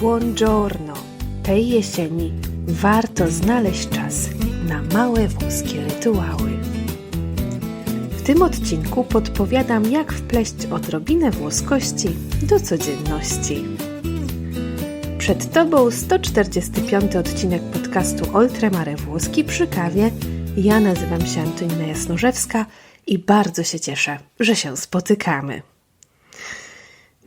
Buongiorno! Tej jesieni warto znaleźć czas na małe włoskie rytuały. W tym odcinku podpowiadam, jak wpleść odrobinę włoskości do codzienności. Przed Tobą 145 odcinek podcastu Oltremare Włoski przy kawie. Ja nazywam się Antonina Jasnorzewska i bardzo się cieszę, że się spotykamy.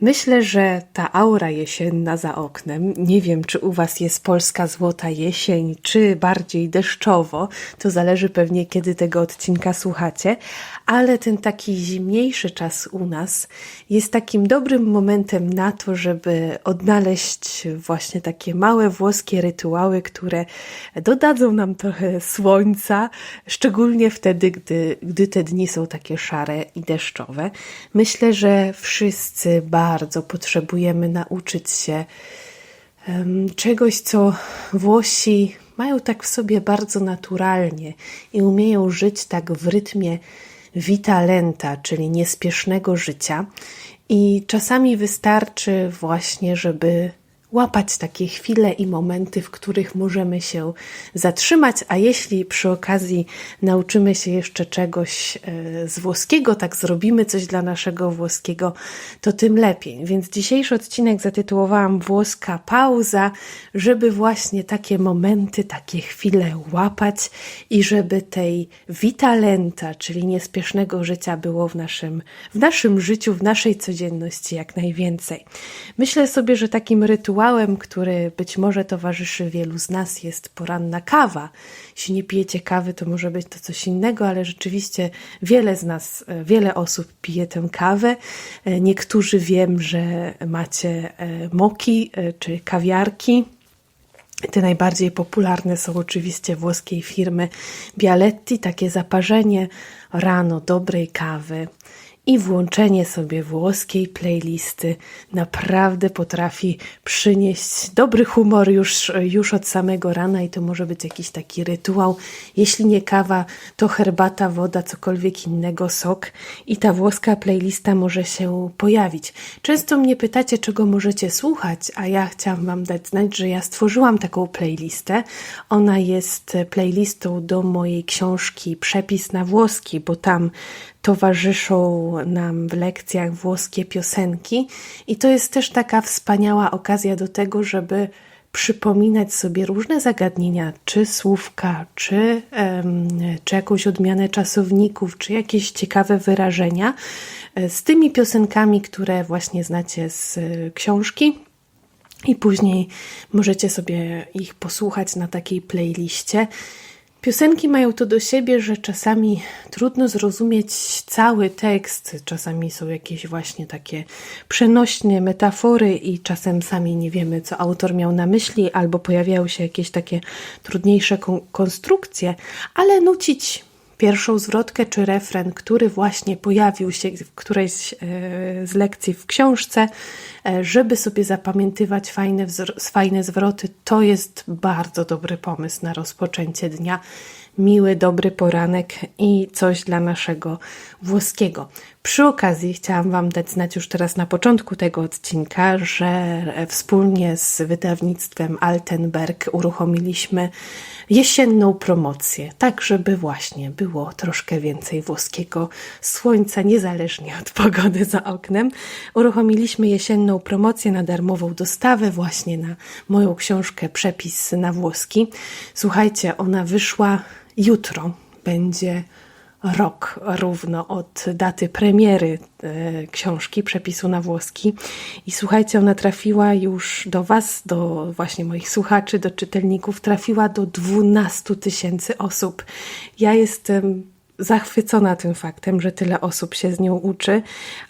Myślę, że ta aura jesienna za oknem, nie wiem czy u Was jest polska złota jesień, czy bardziej deszczowo, to zależy pewnie kiedy tego odcinka słuchacie, ale ten taki zimniejszy czas u nas jest takim dobrym momentem na to, żeby odnaleźć właśnie takie małe włoskie rytuały, które dodadzą nam trochę słońca, szczególnie wtedy, gdy, gdy te dni są takie szare i deszczowe. Myślę, że wszyscy bardzo potrzebujemy nauczyć się czegoś, co Włosi mają tak w sobie bardzo naturalnie i umieją żyć tak w rytmie vitalenta, czyli niespiesznego życia. I czasami wystarczy właśnie, żeby łapać takie chwile i momenty, w których możemy się zatrzymać, a jeśli przy okazji nauczymy się jeszcze czegoś e, z włoskiego, tak zrobimy coś dla naszego włoskiego, to tym lepiej. Więc dzisiejszy odcinek zatytułowałam Włoska pauza, żeby właśnie takie momenty, takie chwile łapać i żeby tej vitalenta, czyli niespiesznego życia było w naszym, w naszym życiu, w naszej codzienności jak najwięcej. Myślę sobie, że takim rytuałem rytuałem, który być może towarzyszy wielu z nas, jest poranna kawa. Jeśli nie pijecie kawy, to może być to coś innego, ale rzeczywiście wiele z nas, e, wiele osób pije tę kawę. E, niektórzy wiem, że macie e, moki czy kawiarki. Te najbardziej popularne są oczywiście włoskiej firmy Bialetti, takie zaparzenie rano dobrej kawy i włączenie sobie włoskiej playlisty naprawdę potrafi przynieść dobry humor już, już od samego rana i to może być jakiś taki rytuał. Jeśli nie kawa, to herbata, woda, cokolwiek innego, sok i ta włoska playlista może się pojawić. Często mnie pytacie, czego możecie słuchać, a ja chciałam Wam dać znać, że ja stworzyłam taką playlistę. Ona jest playlistą do mojej książki Przepis na włoski, bo tam towarzyszą nam w lekcjach włoskie piosenki, i to jest też taka wspaniała okazja do tego, żeby przypominać sobie różne zagadnienia, czy słówka, czy, czy jakąś odmianę czasowników, czy jakieś ciekawe wyrażenia e, z tymi piosenkami, które właśnie znacie z e, książki. I później możecie sobie ich posłuchać na takiej playliście. Piosenki mają to do siebie, że czasami trudno zrozumieć cały tekst, czasami są jakieś właśnie takie przenośne metafory i czasem sami nie wiemy, co autor miał na myśli, albo pojawiają się jakieś takie trudniejsze kon konstrukcje, ale nucić pierwszą zwrotkę czy refren, który właśnie pojawił się w którejś e, z lekcji w książce, e, żeby sobie zapamiętywać fajne, fajne zwroty, to jest bardzo dobry pomysł na rozpoczęcie dnia miły, dobry poranek i coś dla naszego włoskiego. Przy okazji chciałam Wam dać znać już teraz na początku tego odcinka, że wspólnie z wydawnictwem Altenberg uruchomiliśmy jesienną promocję, tak żeby właśnie było troszkę więcej włoskiego słońca, niezależnie od pogody za oknem. Uruchomiliśmy jesienną promocję na darmową dostawę właśnie na moją książkę Przepis na włoski. Słuchajcie, ona wyszła jutro. Będzie rok równo od daty premiery e, książki Przepisu na włoski. I słuchajcie, ona trafiła już do Was, do właśnie moich słuchaczy, do czytelników, trafiła do 12 tysięcy osób. Ja jestem zachwycona tym faktem, że tyle osób się z nią uczy,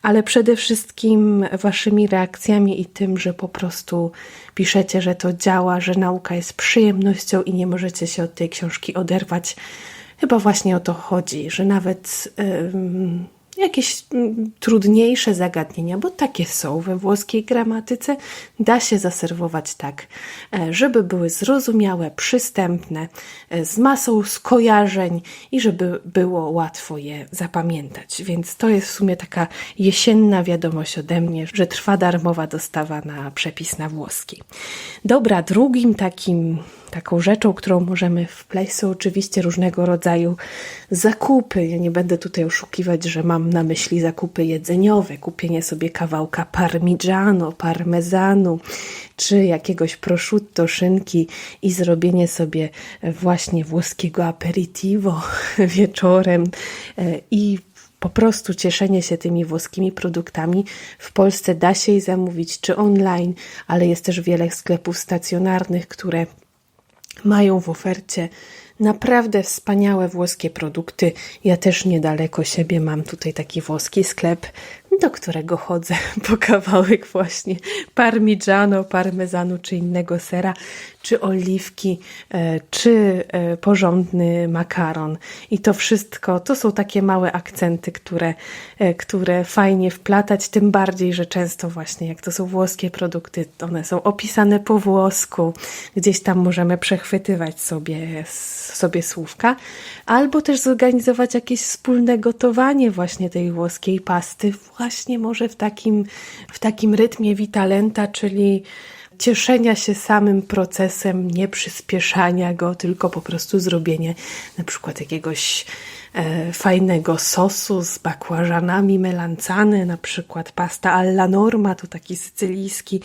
ale przede wszystkim Waszymi reakcjami i tym, że po prostu piszecie, że to działa, że nauka jest przyjemnością i nie możecie się od tej książki oderwać. Chyba właśnie o to chodzi, że nawet jakieś mm, trudniejsze zagadnienia, bo takie są we włoskiej gramatyce, da się zaserwować tak, e, żeby były zrozumiałe, przystępne, e, z masą skojarzeń i żeby było łatwo je zapamiętać. Więc to jest w sumie taka jesienna wiadomość ode mnie, że trwa darmowa dostawa na przepis na włoski. Dobra, drugim takim taką rzeczą, którą możemy wpleść, są oczywiście różnego rodzaju zakupy. Ja nie będę tutaj oszukiwać, że mam na myśli zakupy jedzeniowe, kupienie sobie kawałka parmigiano, parmezanu, czy jakiegoś prosciutto, szynki i zrobienie sobie właśnie włoskiego aperitivo wieczorem e, i po prostu cieszenie się tymi włoskimi produktami. W Polsce da się je zamówić czy online, ale jest też wiele sklepów stacjonarnych, które mają w ofercie naprawdę wspaniałe włoskie produkty. Ja też niedaleko siebie mam tutaj taki włoski sklep, do którego chodzę po kawałek właśnie parmigiano, parmezanu czy innego sera, czy oliwki, e, czy e, porządny makaron. I to wszystko to są takie małe akcenty, które, e, które fajnie wplatać, tym bardziej, że często właśnie jak to są włoskie produkty, one są opisane po włosku, gdzieś tam możemy przechwytywać sobie, sobie słówka, albo też zorganizować jakieś wspólne gotowanie właśnie tej włoskiej pasty, właśnie może w takim, w takim rytmie Vitalenta, czyli cieszenia się samym procesem, nie przyspieszania go, tylko po prostu zrobienie na przykład jakiegoś fajnego sosu z bakłażanami melancany, na przykład pasta alla norma, to taki sycylijski,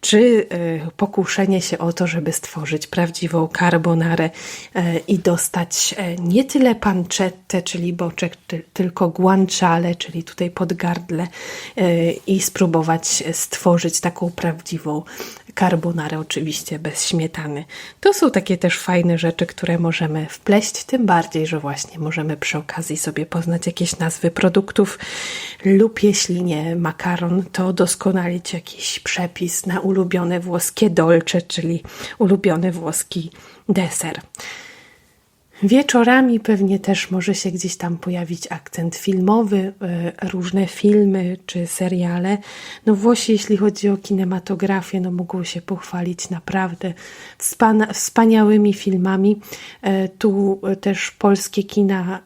czy e, pokuszenie się o to, żeby stworzyć prawdziwą carbonarę e, i dostać e, nie tyle pancetę, czyli boczek, ty, tylko guanciale, czyli tutaj podgardle e, i spróbować stworzyć taką prawdziwą carbonarę oczywiście bez śmietany. To są takie też fajne rzeczy, które możemy wpleść, tym bardziej, że właśnie możemy przy okazji sobie poznać jakieś nazwy produktów lub jeśli nie makaron, to doskonalić jakiś przepis na ulubione włoskie dolce, czyli ulubiony włoski deser. Wieczorami pewnie też może się gdzieś tam pojawić akcent filmowy, e, różne filmy czy seriale. No Włosi, jeśli chodzi o kinematografię, no mogą się pochwalić naprawdę wspaniałymi filmami. E, tu też polskie kina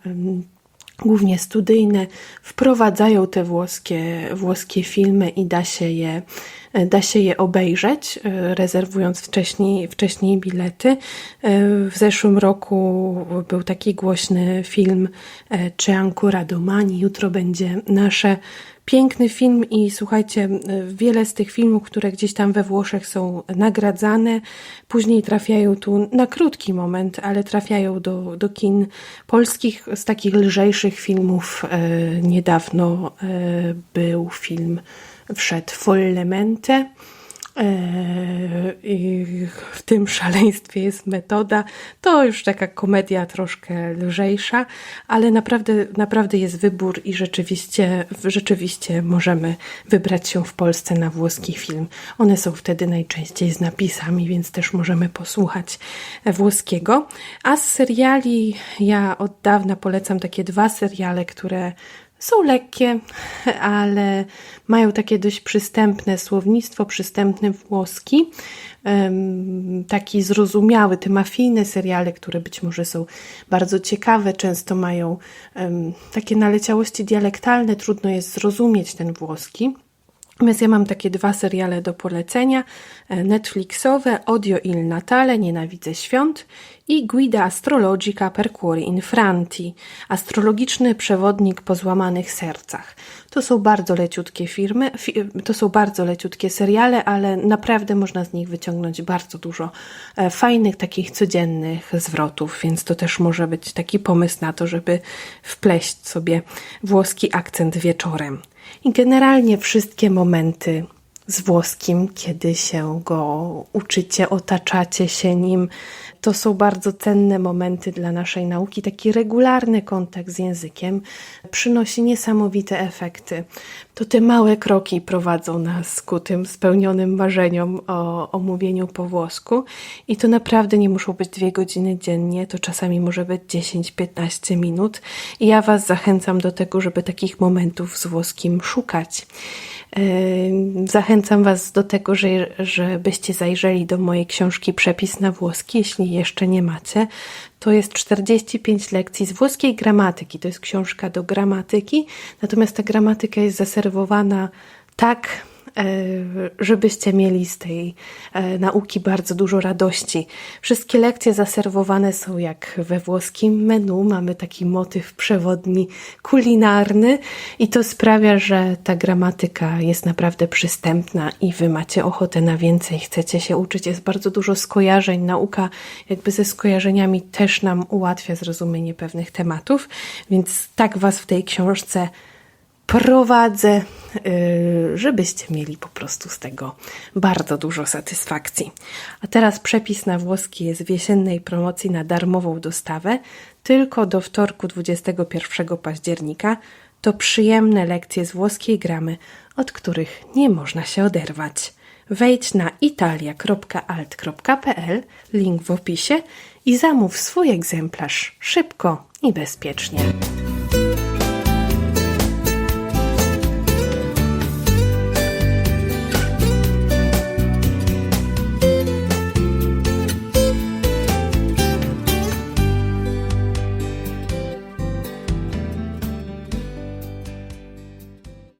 głównie studyjne, wprowadzają te włoskie, włoskie filmy i da się je, da się je obejrzeć, e, rezerwując wcześniej, wcześniej bilety. E, w zeszłym roku był taki głośny film Czy ancora domani, jutro będzie nasze Piękny film i słuchajcie, wiele z tych filmów, które gdzieś tam we Włoszech są nagradzane, później trafiają tu na krótki moment, ale trafiają do, do kin polskich. Z takich lżejszych filmów e, niedawno e, był film Wszedł Follemente E, i w tym szaleństwie jest metoda. To już taka komedia troszkę lżejsza, ale naprawdę, naprawdę jest wybór i rzeczywiście, rzeczywiście możemy wybrać się w Polsce na włoski film. One są wtedy najczęściej z napisami, więc też możemy posłuchać włoskiego. A z seriali ja od dawna polecam takie dwa seriale, które są lekkie, ale mają takie dość przystępne słownictwo, przystępne włoski, taki zrozumiały, te mafijne seriale, które być może są bardzo ciekawe, często mają takie naleciałości dialektalne, trudno jest zrozumieć ten włoski. Natomiast ja mam takie dwa seriale do polecenia. E, Netflixowe Odio il Natale, Nienawidzę Świąt i Guida Astrologica per Cuori Infranti, astrologiczny przewodnik po złamanych sercach. To są bardzo leciutkie firmy, to są bardzo leciutkie seriale, ale naprawdę można z nich wyciągnąć bardzo dużo e, fajnych, takich codziennych zwrotów, więc to też może być taki pomysł na to, żeby wpleść sobie włoski akcent wieczorem. I generalnie wszystkie momenty z włoskim, kiedy się go uczycie, otaczacie się nim. To są bardzo cenne momenty dla naszej nauki. Taki regularny kontakt z językiem przynosi niesamowite efekty. To te małe kroki prowadzą nas ku tym spełnionym marzeniom o, o mówieniu po włosku. I to naprawdę nie muszą być dwie godziny dziennie, to czasami może być 10-15 minut. I ja Was zachęcam do tego, żeby takich momentów z włoskim szukać. Zachęcam Was do tego, że, żebyście zajrzeli do mojej książki Przepis na włoski, jeśli jeszcze nie macie. To jest 45 lekcji z włoskiej gramatyki. To jest książka do gramatyki, natomiast ta gramatyka jest zaserwowana tak, żebyście mieli z tej e, nauki bardzo dużo radości. Wszystkie lekcje zaserwowane są jak we włoskim menu. Mamy taki motyw przewodni kulinarny i to sprawia, że ta gramatyka jest naprawdę przystępna i wy macie ochotę na więcej, chcecie się uczyć. Jest bardzo dużo skojarzeń. Nauka jakby ze skojarzeniami też nam ułatwia zrozumienie pewnych tematów, więc tak was w tej książce prowadzę, yy, żebyście mieli po prostu z tego bardzo dużo satysfakcji. A teraz przepis na włoski jest w jesiennej promocji na darmową dostawę tylko do wtorku 21 października. To przyjemne lekcje z włoskiej gramy, od których nie można się oderwać. Wejdź na italia.alt.pl, link w opisie i zamów swój egzemplarz szybko i bezpiecznie.